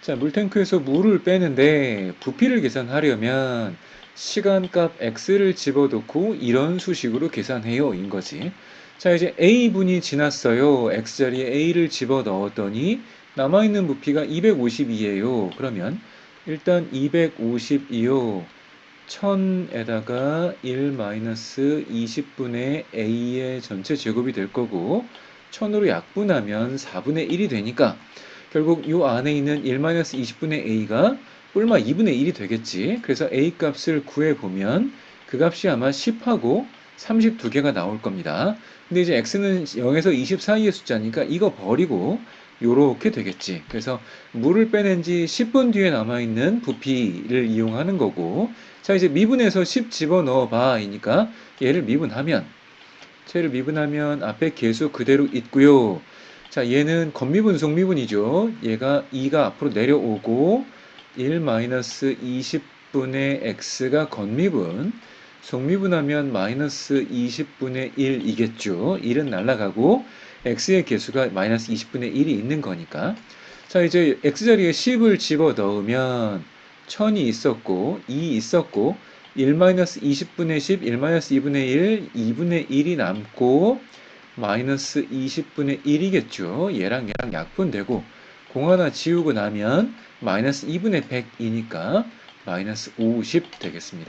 자, 물탱크에서 물을 빼는데 부피를 계산하려면 시간값 x를 집어넣고 이런 수식으로 계산해요. 인 거지. 자, 이제 a분이 지났어요. x자리에 a를 집어넣었더니 남아있는 부피가 252예요. 그러면 일단 252요. 1000에다가 1-20분의 a의 전체 제곱이 될 거고 1000으로 약분하면 4분의 1이 되니까 결국 요 안에 있는 1-20분의 a가 뿔마 2분의 1이 되겠지. 그래서 a 값을 구해보면 그 값이 아마 10하고 32개가 나올 겁니다. 근데 이제 x는 0에서 20 사이의 숫자니까 이거 버리고 요렇게 되겠지. 그래서 물을 빼낸 지 10분 뒤에 남아있는 부피를 이용하는 거고 자 이제 미분해서 10 집어넣어 봐 이니까 얘를 미분하면 쟤를 미분하면 앞에 계수 그대로 있고요. 자 얘는 건미분 속 미분이죠. 얘가 2가 앞으로 내려오고 1-20분의 x가 건미분 속미분하면 마이너스 20분의 1이겠죠. 1은 날라가고 x의 개수가 마이너스 20분의 1이 있는 거니까. 자, 이제 x자리에 10을 집어 넣으면 1000이 있었고 2 있었고 1-20분의 10, 1-2분의 1, 2분의 1이 남고 마이너스 20분의 1이겠죠. 얘랑 얘랑 약분되고 공 하나 지우고 나면 마이너스 2분의 100이니까 마이너스 50 되겠습니다.